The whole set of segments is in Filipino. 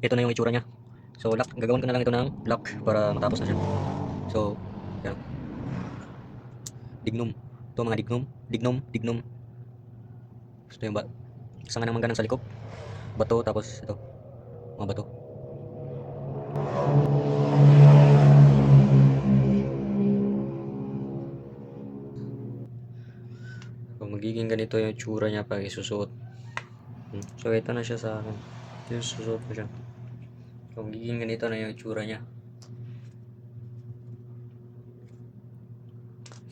ito na yung itsura niya. So, lock, gagawin ko na lang ito ng lock para matapos na siya. So, yan. Dignum. Ito mga dignum. Dignum, dignum. Ito yung ba sanga ng mangga ng sa likop. Bato, tapos ito. Mga bato. So, magiging ganito yung tsura niya pag isusuot. Hmm. So, ito na siya sa akin. Ito yung susuot ko siya. So, magiging ganito na yung tsura niya.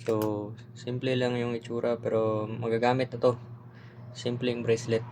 So, simple lang yung itsura pero magagamit na to. Simpleng bracelet.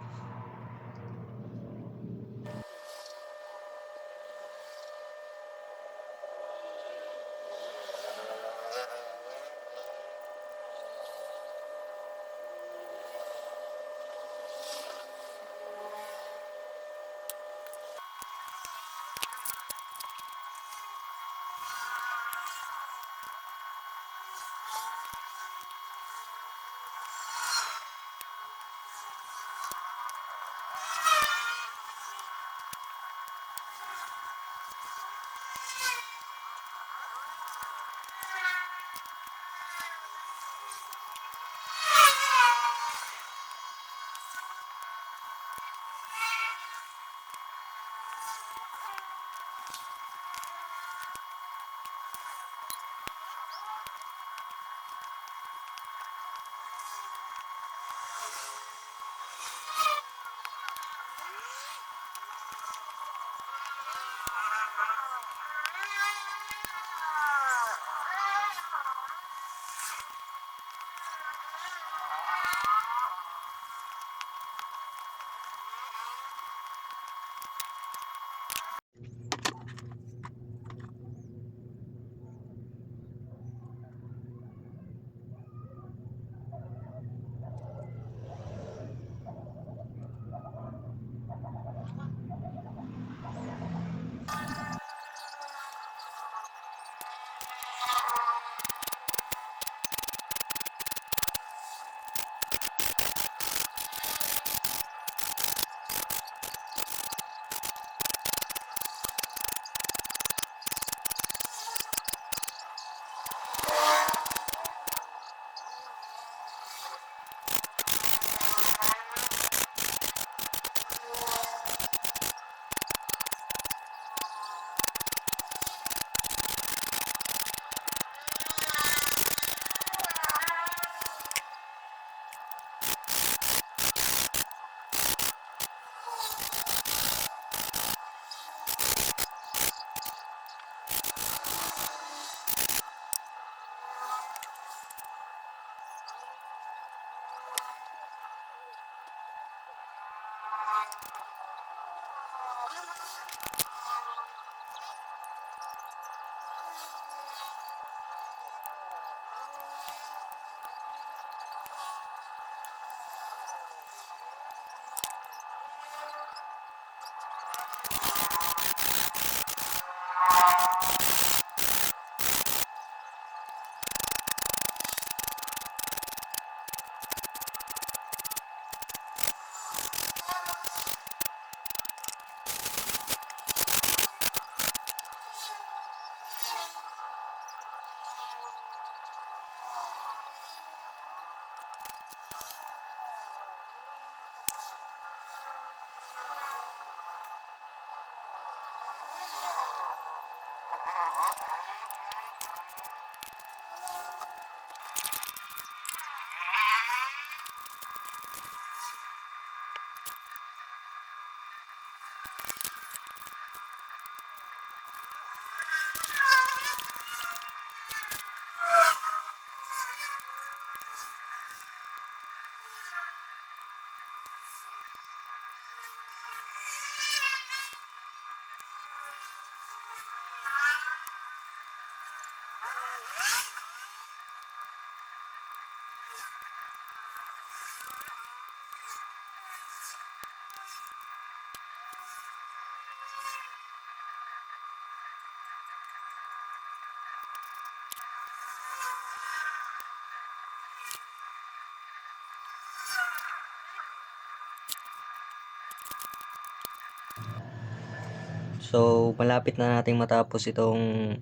So, malapit na nating matapos itong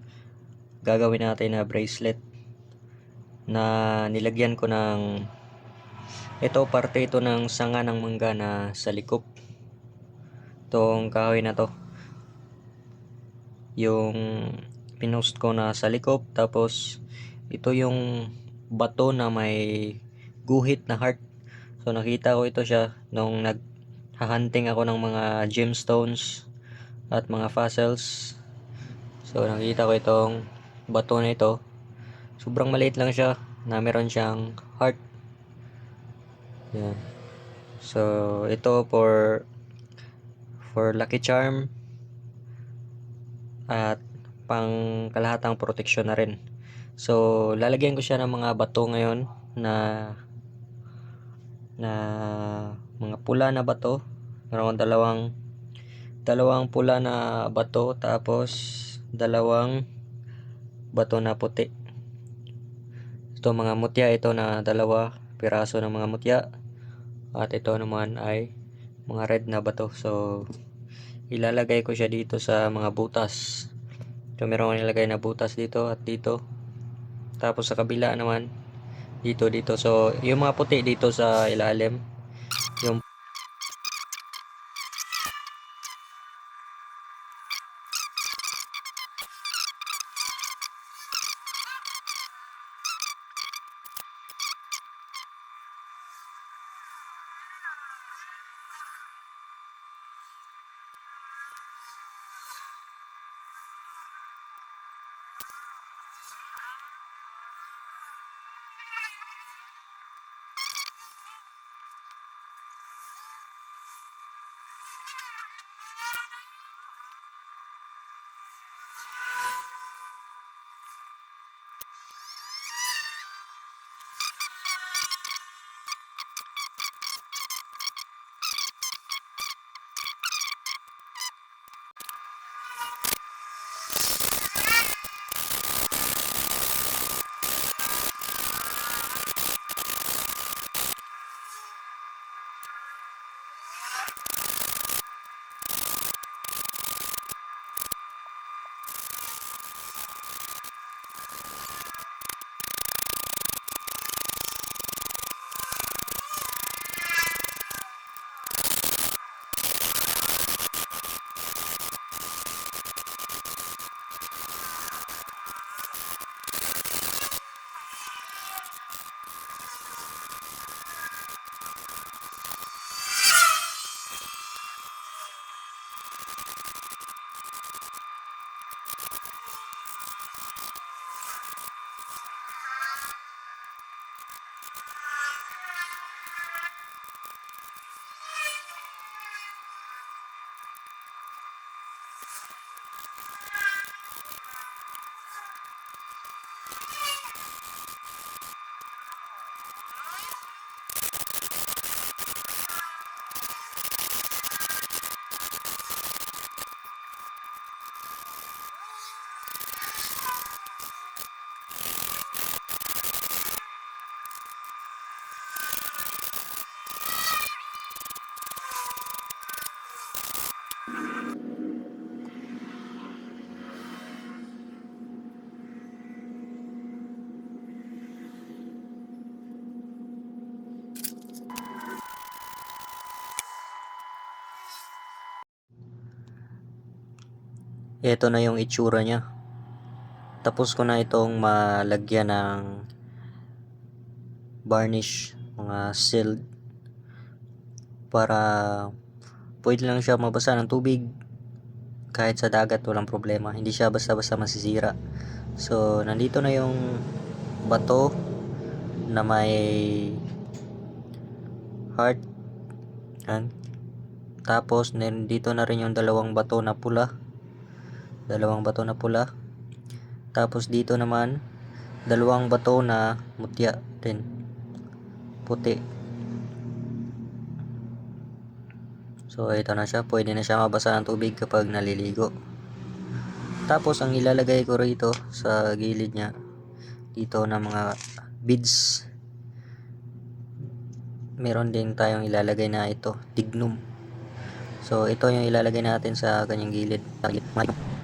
gagawin natin na bracelet na nilagyan ko ng ito parte ito ng sanga ng mangga na sa likop. Itong kahoy na to. Yung pinost ko na sa likop. Tapos ito yung bato na may guhit na heart. So nakita ko ito siya nung naghahanting ako ng mga gemstones at mga fossils. So nakita ko itong bato na ito. Sobrang maliit lang siya na meron siyang heart. Yan. So ito for for lucky charm at pang kalahatang proteksyon na rin. So lalagyan ko siya ng mga bato ngayon na na mga pula na bato. Meron dalawang dalawang pula na bato tapos dalawang bato na puti. Ito mga mutya ito na dalawa piraso ng mga mutya. At ito naman ay mga red na bato. So ilalagay ko siya dito sa mga butas. So meron akong nilagay na butas dito at dito. Tapos sa kabila naman dito dito. So yung mga puti dito sa ilalim Ito na yung itsura niya. Tapos ko na itong malagyan ng varnish, mga sealed para pwede lang siya mabasa ng tubig kahit sa dagat walang problema. Hindi siya basta-basta masisira. So, nandito na yung bato na may heart. Yan. Tapos, nandito na rin yung dalawang bato na pula dalawang bato na pula. Tapos dito naman dalawang bato na mutya din. Puti. So ito na siya. Pwede na siya mabasa ng tubig kapag naliligo. Tapos ang ilalagay ko rito sa gilid niya dito na mga beads. Meron din tayong ilalagay na ito dignum. So, ito yung ilalagay natin sa kanyang gilid.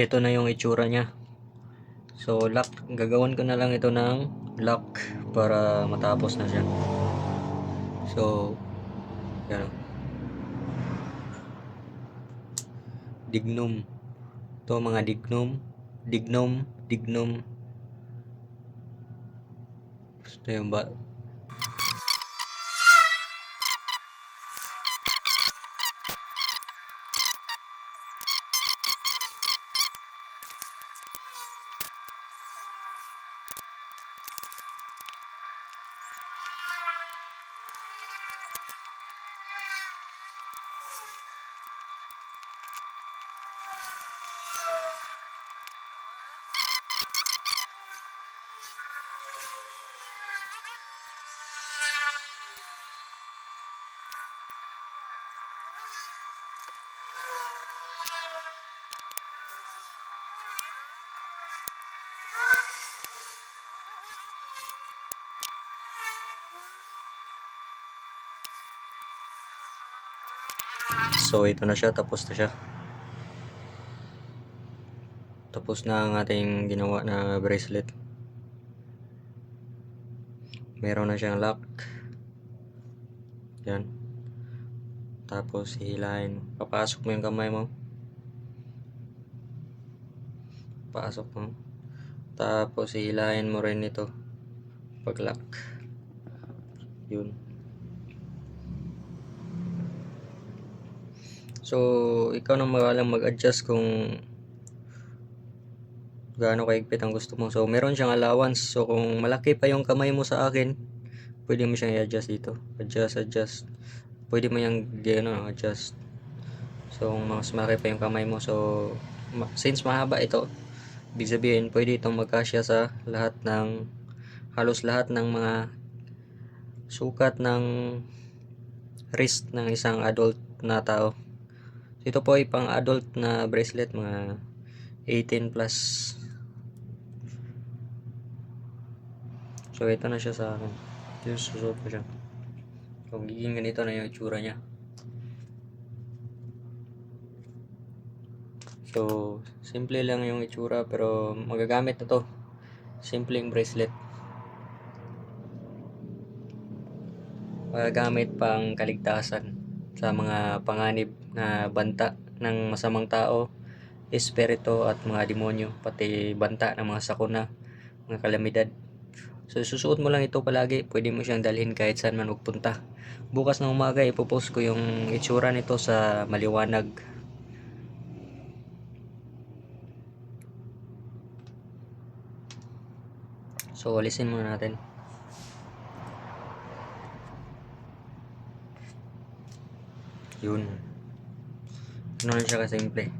ito na yung itsura niya. So lock. Gagawan ko na lang ito ng lock para matapos na siya. So yan dignum. To mga dignum. Dignum. Dignum. Gusto yung ba So ito na siya, tapos na siya. Tapos na ang ating ginawa na bracelet. Meron na siyang lock. Yan. Tapos hihilahin. Papasok mo yung kamay mo. Pasok mo. Tapos hihilahin mo rin ito. Pag lock. Yun. So, ikaw na magalang mag-adjust kung gaano kaigpit ang gusto mo. So, meron siyang allowance. So, kung malaki pa yung kamay mo sa akin, pwede mo siyang i-adjust dito. Adjust, adjust. Pwede mo yung gano, adjust. So, kung mas malaki pa yung kamay mo. So, since mahaba ito, ibig sabihin, pwede itong magkasya sa lahat ng, halos lahat ng mga sukat ng wrist ng isang adult na tao. Ito po ay pang adult na bracelet, mga 18 plus. So, ito na siya sa akin. Yung susuot ko siya. So, magiging ganito na yung itsura niya. So, simple lang yung itsura pero magagamit na to. Simpleng bracelet. Magagamit pang kaligtasan sa mga panganib na banta ng masamang tao, espirito at mga demonyo, pati banta ng mga sakuna, mga kalamidad. So susuot mo lang ito palagi, pwede mo siyang dalhin kahit saan man magpunta. Bukas ng umaga ipopost ko yung itsura nito sa maliwanag. So alisin muna natin. Yun. Lang siya kasimple.